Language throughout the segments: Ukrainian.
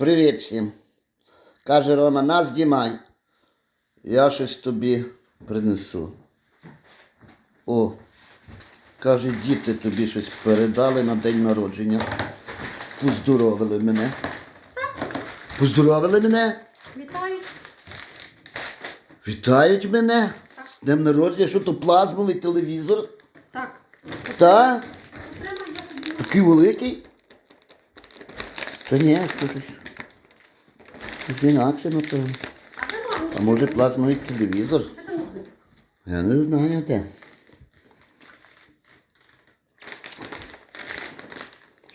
Привіт всім. Каже Рома, нас знімай. Я щось тобі принесу. О, каже, діти тобі щось передали на день народження. Поздоровили мене. Поздоровили мене? Вітаю. Вітають мене. З днем народження, що то плазмовий телевізор? Так. Та? Такий великий? Та ні, то щось. Щось інакше, напевно. А? А може плазмовий телевізор? Я не знаю де.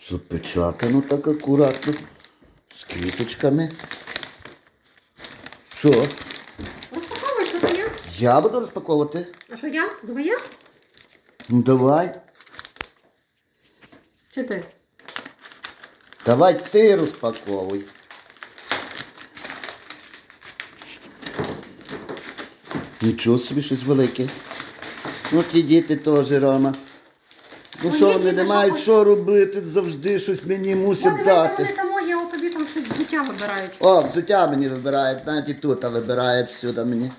Запечатано так акуратно. З квіточками. Що? Розпаковуй, що то я? Я буду розпаковувати? А що я? Давай я? Ну давай. Чи ти? Давай ти розпаковуй. Нічого собі щось велике. Ну ті діти теж, Рома. Ну що вони не мають що робити, завжди щось мені мусять дати. а тобі там щось з життя вибирають. О, взуття мені вибирають, навіть і тут вибирають всюди мені.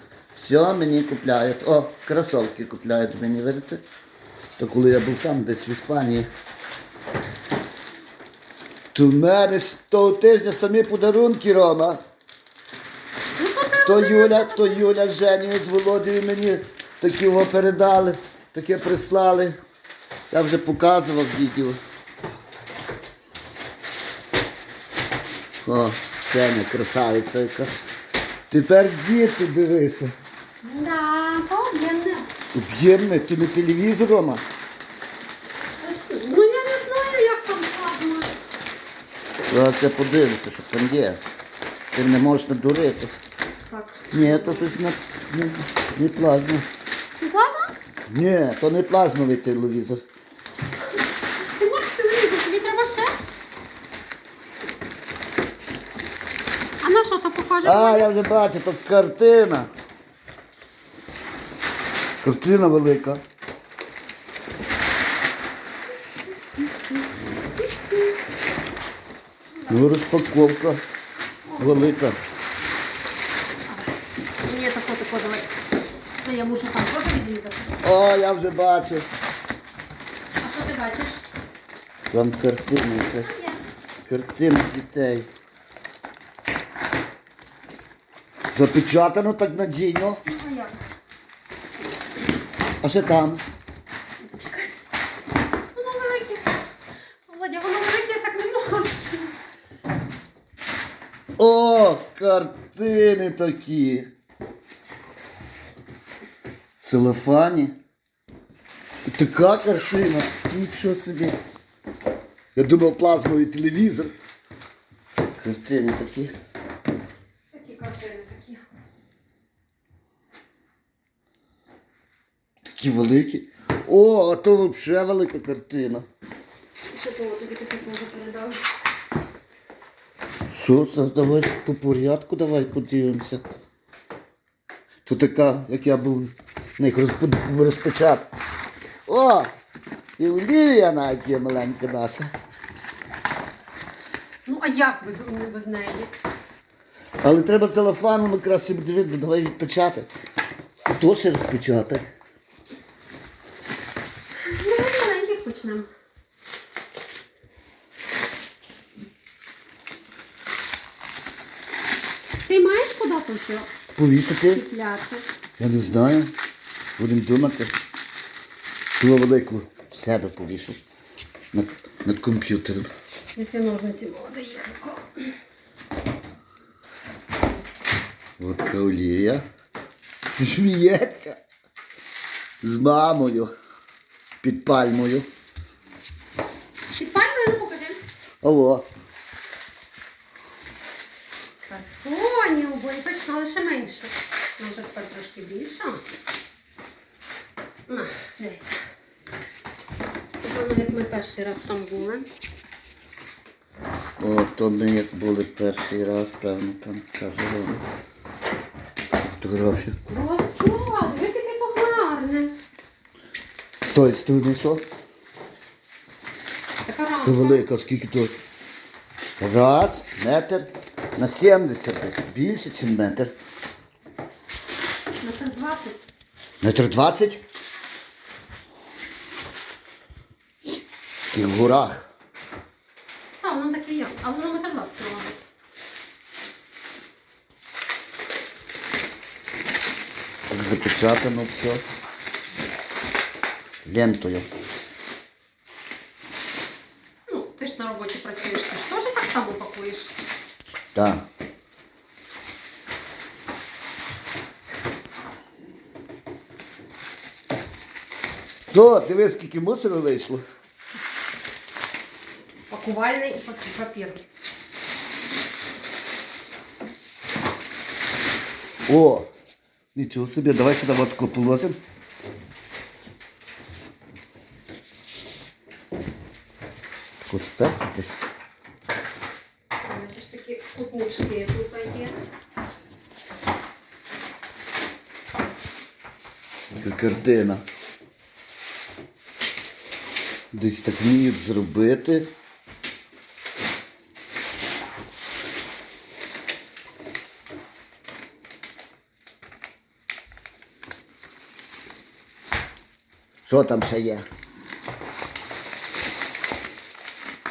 Все мені купляють. О, кросовки купляють мені, видите? То коли я був там, десь в Іспанії. То в мене того тижня самі подарунки, Рома. То Юля, то Юля з Женєю з Володією мені такі його передали, таке прислали. Я вже показував відео. О, Женя, красавиця яка. Тепер діти дивися. Да, об'ємне. Об'ємне, ти не телевізор, Рома? Ну я не знаю, як там плазма. Зараз я подивлюся, що там є. Ти не можеш надурити. Ні, то щось не, не, не плазма. Плазма? Ні, то не плазмовий телевізор. Ти можеш телевізор, тобі треба ще? А на що то похоже? А, я вже бачу, то картина. Картина велика. Ну, розпаковка велика. Ні, тако, тако, давай. Ну, Я мушу там теж відрізати. О, я вже бачу. А що ти бачиш? Там картина якась. Є. Картина дітей. Запечатано так надійно. Ну, а як? А ще там. Чекай. Воно велике. Володя, воно велике, я так не можу. О, картини такі. В Целофані. Така картина. Нічого собі. Я думав плазмовий телевізор. Картини такі. Такі картини такі. Такі великі. О, а то взагалі велика картина. Що того тобі таке передали? Що це? Давай по порядку давай подивимося. Тут така, як я був в них розпо- в розпочатку. О! І Олівія навіть є маленька наша. Ну, а як без, без неї? Але треба целофану, ну краще буде видно, давай відпечатай. І то ще розпечатай. Давай маленьких почнемо. Ти маєш куди то все Повісити? чіпляти? Я не знаю. Будемо думати. Ту велику в себе повішу. Над, над комп'ютером. Якщо ножниці молоде є. От така Олівія. Сміється. З мамою. Під пальмою. Під пальмою не покажи. Алло. Красоня, обоє точно лише менше. Нам вже тепер трошки більше. На, дивись. Воно як ми перший раз там були. О, то ми як були перший раз, певно, там каже. Фотографію. Розсула, дивись, яке то гарне. З тої сторони що? Така Це рамка. велика, скільки тут? Раз, метр, На 70 десь. Більше, ніж метр. Метр 20. Метр 20? І в горах. Так, воно таке є. Але воно метр 20. Так запечатано все. Лентою. Ну, ти ж на роботі працюєш, ти ж теж так само пакуєш. Так. То, дивись, скільки мусору вийшло. Пак- папір. О! Нічого собі, давай сюди водку положимо. Поспертитись. Бачиш, такі кутнички тут є. Така картина. Десь так вміють зробити. Що там ще є?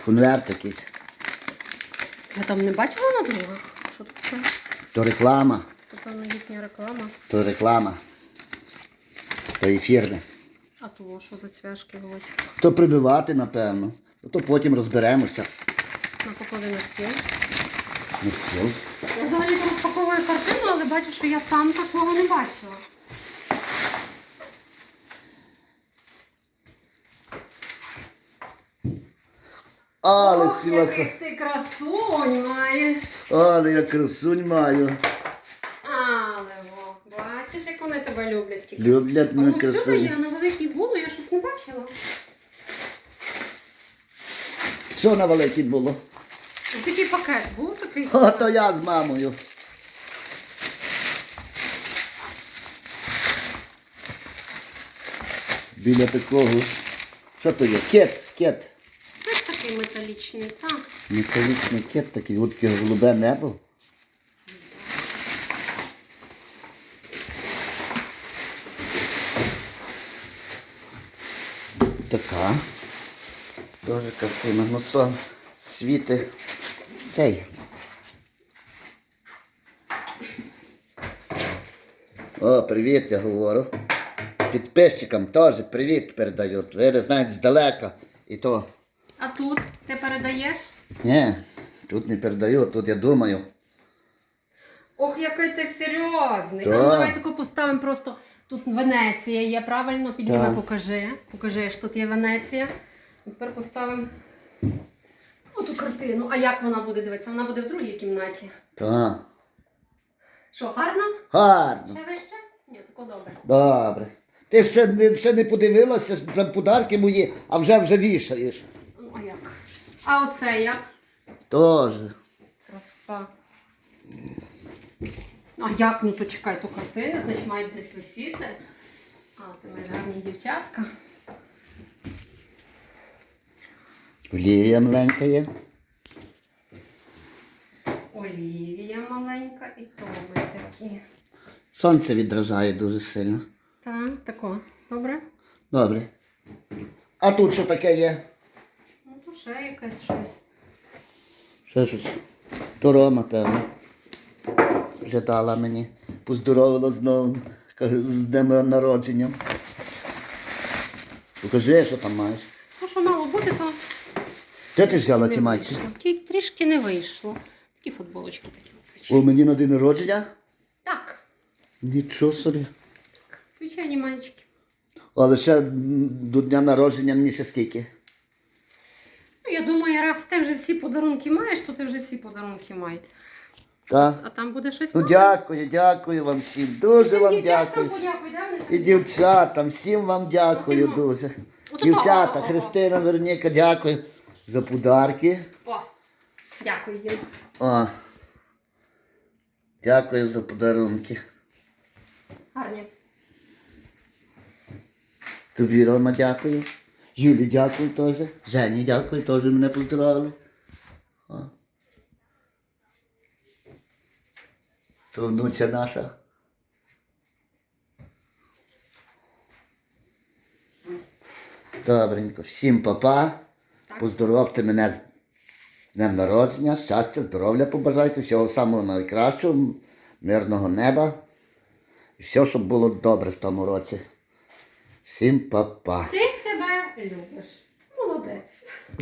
Конверт якийсь. Я там не бачила на другах? Що таке? То реклама, Тут певно їхня реклама. то реклама. То ефірне. А то що за цвяшки будуть? То прибивати, напевно. То потім розберемося. На поклади на стіл. на стіл. Я взагалі розпаковую картину, але бачу, що я там такого не бачила. Але Ох, ціла яких ти красунь маєш. Але я красунь маю. Але во, бачиш, як вони тебе люблять тільки. Люблять мене красунь. є на великій вулу, я щось не бачила. Що на великій було? Такий пакет був такий. О, то я з мамою. Біля такого. Що то є? Кет, кет. Такий металічний, так. Металічний кет такий, от таке голубе небо. Така. Тоже картина. Ну сон світи. Цей. О, привіт, я говорю. Підписчикам теж привіт передають. Ви знаєте, здалека. І то. А тут ти передаєш? Ні, тут не передаю, тут я думаю. Ох, який ти серйозний. Так. Ну, давай таку поставимо просто. Тут Венеція є, правильно? Підійми, Так. покажи. Покажи, що тут є Венеція. Тепер поставимо оту картину. А як вона буде дивитися? Вона буде в другій кімнаті. Так. Що, гарно? Гарно. Ще вище? Ні, тако добре. Добре. Ти ще не, ще не подивилася за подарки мої, а вже вже вішаєш. А оце як? Тоже. Краса. А як? Ну то чекай, то картини, значить мають десь висіти. А, ти маєш гарні дівчатка. Олівія маленька є. Олівія маленька і тоби такі. Сонце відражає дуже сильно. Так, тако. Добре? Добре. А тут що таке є? Ще якесь щось. Ще щось. То Рома, певно. Вже дала мені. Поздоровила знову. З днем народження. Покажи, що там маєш. Ну, що мало бути, то Де ти взяла ті майки? Трішки не вийшло. Такі футболочки такі. О, мені на день народження? Так, Нічого собі. Так, звичайні маєчки. Але ще до дня народження мені ще скільки? Ну, я думаю, раз ти вже всі подарунки маєш, то ти вже всі подарунки маєш. Так? А там буде щось Ну нове. дякую, дякую вам всім. Дуже вам дякую. І дівчатам, всім вам дякую Отимо. дуже. Отото, Дівчата, о, о, о. Христина, Вероніка, дякую за подарки. О, дякую їм. О. Дякую за подарунки. Гарні. Тобі, Рома, дякую. Юлі, дякую теж. Жені, дякую, теж мене поздоровили. О. То внуця наша. Добренько. Всім папа. Поздоровте мене з днем народження, щастя, здоров'я побажайте, всього самого найкращого, мирного неба. І все, щоб було добре в тому році. Всім папа. Ти любиш. Молодець.